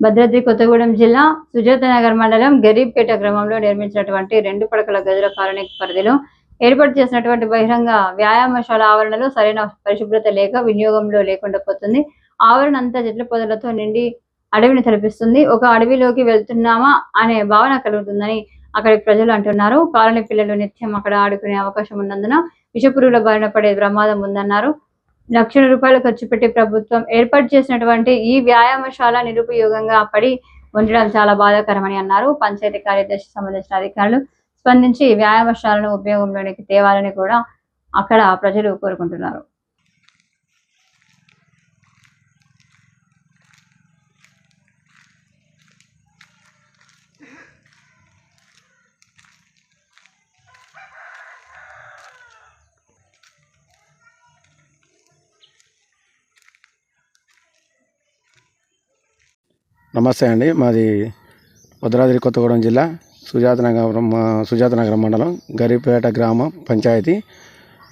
భద్రాద్రి కొత్తగూడెం జిల్లా సుజాతనగర్ మండలం గరీబ్పేట గ్రామంలో నిర్మించినటువంటి రెండు పడకల గదుల కాలనీ పరిధిలో ఏర్పాటు చేసినటువంటి బహిరంగ వ్యాయామశాల ఆవరణలో సరైన పరిశుభ్రత లేక వినియోగంలో లేకుండా పోతుంది. ఆవరణ అంతా చెట్ల పొదలతో నిండి అడవిని తలపిస్తుంది. ఒక అడవిలోకి వెళ్తున్నామా అనే భావన కలుగుతుందని అక్కడి ప్రజలు అంటున్నారు. కాలనీ పిల్లలు నిత్యం అక్కడ ఆడుకునే అవకాశం ఉన్నందున విషపురుగుల బారిన పడే ప్రమాదం ఉందన్నారు. లక్షల రూపాయలు ఖర్చు పెట్టి ప్రభుత్వం ఏర్పాటు చేసినటువంటి ఈ వ్యాయామశాల నిరుపయోగంగా పడి ఉండడం చాలా బాధాకరమని అన్నారు. పంచాయతీ కార్యదర్శి సంబంధించిన అధికారులు స్పందించి వ్యాయామశాలను ఉపయోగంలోనికి తేవాలని కూడా అక్కడ ప్రజలు కోరుకుంటున్నారు. నమస్తే అండి. మాది భద్రాద్రి కొత్తగూడెం జిల్లా సుజాతనగరం మా సుజాతనగరం మండలం గరిపేట గ్రామ పంచాయతీ.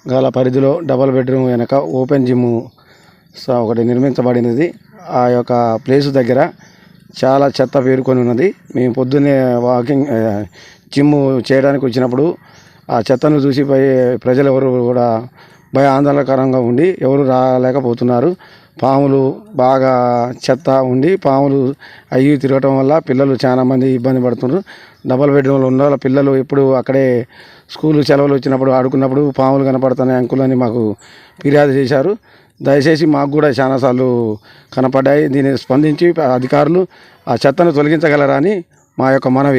గల పరిధిలో డబల్ బెడ్రూమ్ వెనక ఓపెన్ జిమ్ స- ఒకటి నిర్మించబడినది. ఆ యొక్క ప్లేస్ దగ్గర చాలా చెత్త పేరుకొని ఉన్నది. మేము పొద్దున్నే వాకింగ్ జిమ్ చేయడానికి వచ్చినప్పుడు ఆ చెత్తను చూసి ప్రజలు ఎవరు కూడా భయ ఆందోళనకరంగా ఉండి ఎవరు రాలేకపోతున్నారు. పాములు బాగా చెత్త ఉండి పాములు అయ్యి తిరగటం వల్ల పిల్లలు చాలామంది ఇబ్బంది పడుతున్నారు డబల్ బెడ్రూమ్లో ఉన్న వాళ్ళ పిల్లలు ఎప్పుడు అక్కడే స్కూల్ సెలవులు వచ్చినప్పుడు ఆడుకున్నప్పుడు పాములు కనపడుతున్నాయి అంకులని మాకు ఫిర్యాదు చేశారు. దయచేసి మాకు కూడా చాలాసార్లు కనపడ్డాయి. దీన్ని స్పందించి అధికారులు ఆ చెత్తను తొలగించగలరా అని మా యొక్క మనవి.